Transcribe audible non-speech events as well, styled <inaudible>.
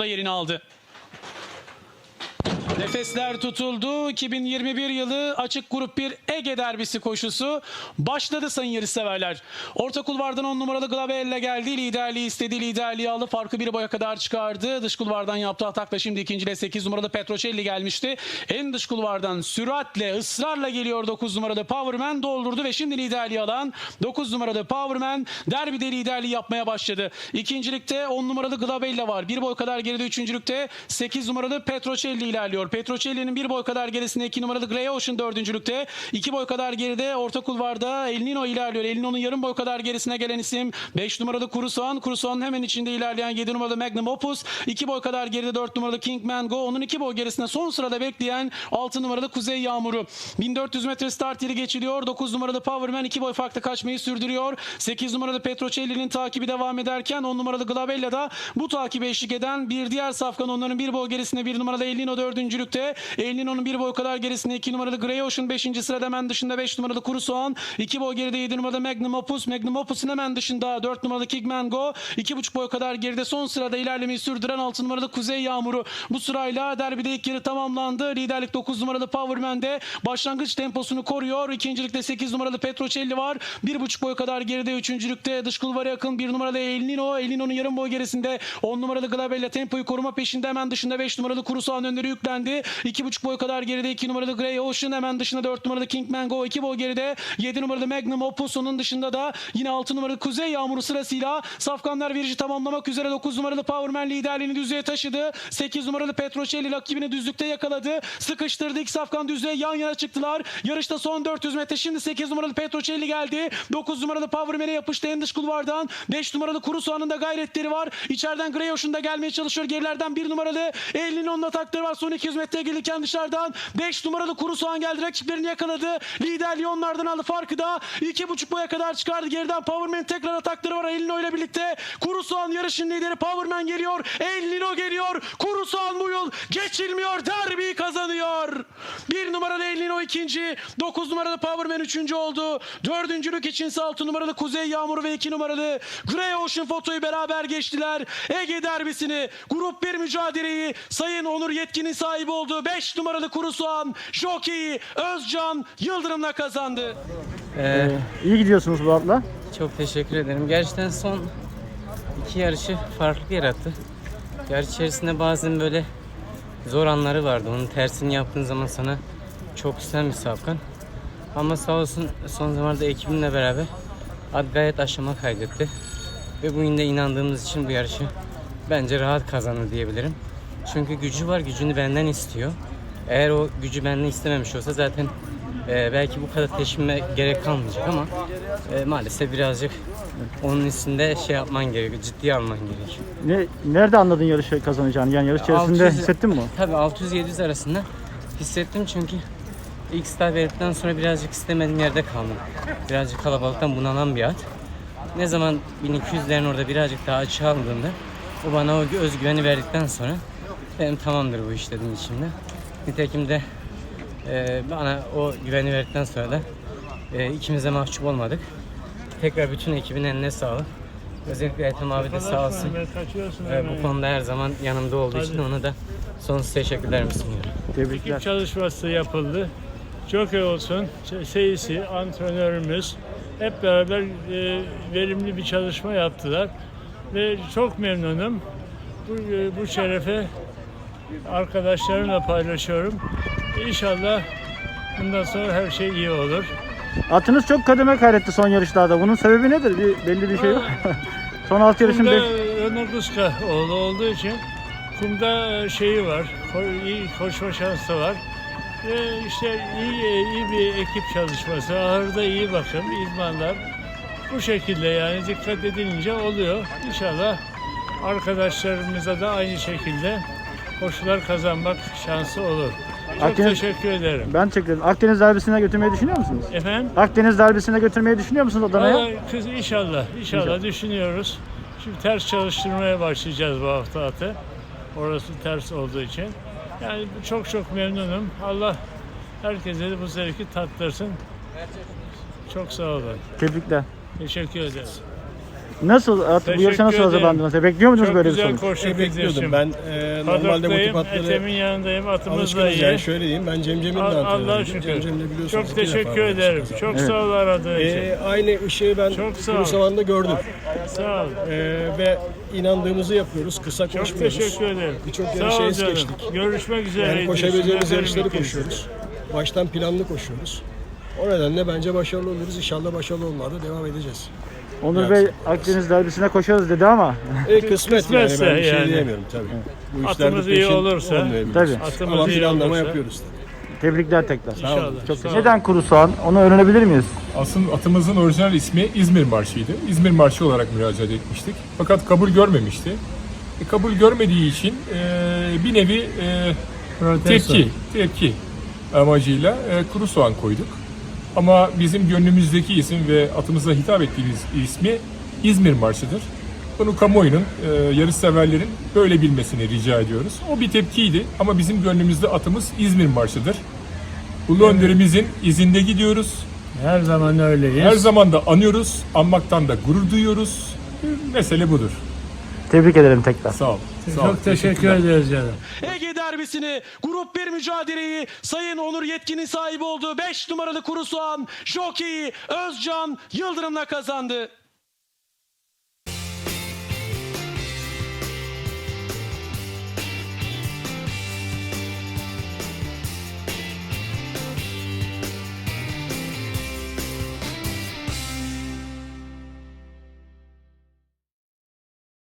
Da yerini aldı. Nefesler tutuldu. 2021 yılı açık grup 1 Ege derbisi koşusu başladı sayın yarışseverler. Orta kulvardan 10 numaralı Glavelle geldi. Liderliği istedi. Liderliği alıp farkı bir boya kadar çıkardı. Dış kulvardan yaptığı atakla şimdi ikinciliğe 8 numaralı Petrocelli gelmişti. En dış kulvardan süratle ısrarla geliyor 9 numaralı Powerman doldurdu ve şimdi liderliği alan 9 numaralı Powerman derbide liderliği yapmaya başladı. İkincilikte 10 numaralı Glavella var. Bir boy kadar geride üçüncülükte 8 numaralı Petrocelli ilerliyor. Petrocelli'nin bir boy kadar gerisinde 2 numaralı Grey Ocean dördüncülükte. 2 boy kadar geride orta kulvarda El Nino ilerliyor. El Nino'nun yarım boy kadar gerisine gelen isim 5 numaralı Kurusoğan. Kurusoğan'ın hemen içinde ilerleyen 7 numaralı Magnum Opus. 2 boy kadar geride 4 numaralı King Mango. Onun 2 boy gerisinde son sırada bekleyen 6 numaralı Kuzey Yağmuru. 1400 metre start yeri geçiliyor. 9 numaralı Powerman 2 boy farklı kaçmayı sürdürüyor. 8 numaralı Petrocelli'nin takibi devam ederken 10 numaralı Glavella da bu takibe eşlik eden bir diğer safkan onların bir boy gerisinde 1 numaralı El Nino dördüncülükte. El bir boy kadar gerisinde 2 numaralı Grey Ocean 5. sırada hemen dışında 5 numaralı Kuru Soğan. 2 boy geride 7 numaralı Magnum Opus. Magnum Opus'un hemen dışında 4 numaralı King Mango. 2,5 boy kadar geride son sırada ilerlemeyi sürdüren 6 numaralı Kuzey Yağmuru. Bu sırayla derbide ilk yarı tamamlandı. Liderlik 9 numaralı Powerman'de başlangıç temposunu koruyor. İkincilikte 8 numaralı Petrocelli var. 1,5 boy kadar geride. Üçüncülükte dış kulvara yakın 1 numaralı El Nino. Yarım boy gerisinde 10 numaralı Glabella tempoyu koruma peşinde hemen dışında 5 numaralı Kuru Soğan önleri yüklendi. 2,5 boy kadar geride 2 numaralı Grey Ocean hemen dışında 4 numaralı King Mango 2 boy geride 7 numaralı Magnum Opus onun dışında da yine 6 numaralı Kuzey Yağmuru sırasıyla Safkanlar virajı tamamlamak üzere 9 numaralı Powerman liderliğini düzlüğe taşıdı. 8 numaralı Petrocelli rakibini düzlükte yakaladı. Sıkıştırdı. İki Safkan düzlüğe yan yana çıktılar. Yarışta son 400 metre. Şimdi 8 numaralı Petrocelli geldi. 9 numaralı Powerman'e yapıştı en dış kulvardan. 5 numaralı Kuru Soğan'ın da gayretleri var. İçeriden Grey Ocean da gelmeye çalışıyor. Gerilerden 1 numaralı Elinin atakları var. Son 200 metre gelirken dışarıdan 5 numaralı Kuru Soğan geldi. Rakiplerini yakaladı. Liderliği onlardan aldı. Farkı da 2,5 boya kadar çıkardı. Geriden Powerman tekrar atakları var. Elino ile birlikte. Kuru Soğan yarışın lideri. Powerman geliyor. Elino geliyor. Kuru Soğan bu yıl geçilmiyor. Derbiyi kazanıyor. 1 numaralı Elino ikinci. 9 numaralı Powerman üçüncü oldu. Dördüncülük içinse 6 numaralı Kuzey Yağmuru ve 2 numaralı Grey Ocean fotoyu beraber geçtiler. Ege derbisini, grup 1 mücadeleyi Sayın Onur Yetkin'in sahibi olduğu 5 numaralı Kuru Soğan, Jockey Özcan Yıldırım'la kazandı. Ee, İyi gidiyorsunuz bu atla. çok teşekkür ederim. Gerçekten son iki yarışı farklı yarattı. Yarış içerisinde bazen böyle zor anları vardı. Onun tersini yaptığın zaman sana çok üstten bir safkan. Ama sağ olsun son zamanlarda ekibimle beraber ad gayet aşama kaydetti. Ve bugün de inandığımız için bu yarışı bence rahat kazandı diyebilirim. Çünkü gücü var, gücünü benden istiyor. Eğer o gücü benden istememiş olsa zaten e, belki bu kadar teşvime gerek kalmayacak ama e, maalesef birazcık onun üstünde şey yapman gerekiyor, ciddiye alman gerekiyor. Ne, nerede anladın yarışı kazanacağını? Yani yarış içerisinde 600 hissettin mi? Tabii 600-700 arasında hissettim çünkü ilk start verdikten sonra birazcık istemediğim yerde kaldım. Birazcık kalabalıktan bunalan bir at. Ne zaman 1200'lerin orada birazcık daha açığa aldığımda o bana o özgüveni verdikten sonra benim tamamdır bu iş dedim içimde. Nitekim de e, bana o güveni verdikten sonra da e, ikimiz de mahcup olmadık. Tekrar bütün ekibin eline sağlık. Özellikle Ethem abi de sağ olsun. E, bu konuda her zaman yanımda olduğu için ona da sonsuz teşekkürlerimi sunuyorum. Tebrikler. Ekip çalışması yapıldı. Çok iyi olsun. Seyisi, antrenörümüz hep beraber e, verimli bir çalışma yaptılar. Ve çok memnunum. Bu, e, bu şerefe arkadaşlarımla paylaşıyorum. İnşallah bundan sonra her şey iyi olur. Atınız çok kademe kaydetti son yarışlarda. Bunun sebebi nedir? Bir, belli bir şey yok. <laughs> son 6 yarışın Kumda 5. Öner Kıska oğlu olduğu için kumda e, şeyi var, iyi koşma şansı var. Ve işte iyi, iyi bir ekip çalışması, ahırda iyi bakım, izmanlar. Bu şekilde yani dikkat edilince oluyor. İnşallah arkadaşlarımıza da aynı şekilde koşular kazanmak şansı olur. Çok Akdeniz- teşekkür ederim. Ben çektim. Akdeniz derbisine götürmeyi düşünüyor musunuz? Efendim? Akdeniz derbisine götürmeyi düşünüyor musunuz Adana'ya? Vallahi kız inşallah, inşallah, İnşallah. düşünüyoruz. Şimdi ters çalıştırmaya başlayacağız bu hafta atı. Orası ters olduğu için. Yani çok çok memnunum. Allah herkese de bu zevki tattırsın. Çok sağ olun. Tebrikler. Teşekkür ederiz. Nasıl at, bu yarışa nasıl ederim. hazırlandınız? Bekliyor muydunuz Çok böyle bir güzel sonuç? koştu E, bekliyordum ben. E, normalde bu tip Padoktayım, atları Ethem'in yanındayım, atımız da alışkınız iyi. yani şöyle diyeyim ben Cem Cem'in de Al- Allah'a antrenörüyüm. şükür. Cem Cem'le biliyorsunuz. Çok iki teşekkür ederim. yarıştık. Çok sağ ol aradığın için. E, aynı ışığı ben Çok sağ ol. Kuru Savan'da gördüm. Sağ ol. E, ve inandığımızı yapıyoruz. Kısa Çok koşmuyoruz. teşekkür ederim. Birçok Sağ yarışı ol es canım. geçtik. Görüşmek üzere. Yani koşabileceğimiz yarışları koşuyoruz. Baştan planlı koşuyoruz. O nedenle bence başarılı oluruz. İnşallah başarılı olmaya da devam edeceğiz. Onur Bey Akdeniz derbisine koşarız dedi ama E, kısmet yani Kısmetse ben bir şey yani. diyemiyorum tabii. Bu işlerde Atımız iyi peşin olursa. olmayabiliriz. Tabii. Atımız Ama iyi planlama olursa. yapıyoruz tabii. tebrikler tekrar. İnşallah. Çok Sağ. Neden kuru soğan? Onu öğrenebilir miyiz? Aslında atımızın orijinal ismi İzmir Marşı'ydı. İzmir Marşı olarak müracaat etmiştik. Fakat kabul görmemişti. E, kabul görmediği için e, bir nevi e, tepki, tepki amacıyla e, kuru soğan koyduk. Ama bizim gönlümüzdeki isim ve atımıza hitap ettiğimiz ismi İzmir Marşı'dır. Bunu kamuoyunun, e, yarışseverlerin böyle bilmesini rica ediyoruz. O bir tepkiydi ama bizim gönlümüzde atımız İzmir Marşı'dır. Ulu önderimizin izinde gidiyoruz. Her zaman öyleyiz. Her zaman da anıyoruz, anmaktan da gurur duyuyoruz. Mesele budur. Tebrik ederim tekrar. Sağ ol. Sağ. Çok teşekkür ederiz canım. Ege derbisini grup 1 mücadeleyi Sayın Onur Yetkin'in sahibi olduğu 5 numaralı Kuru Soğan Jockey Özcan Yıldırım'la kazandı.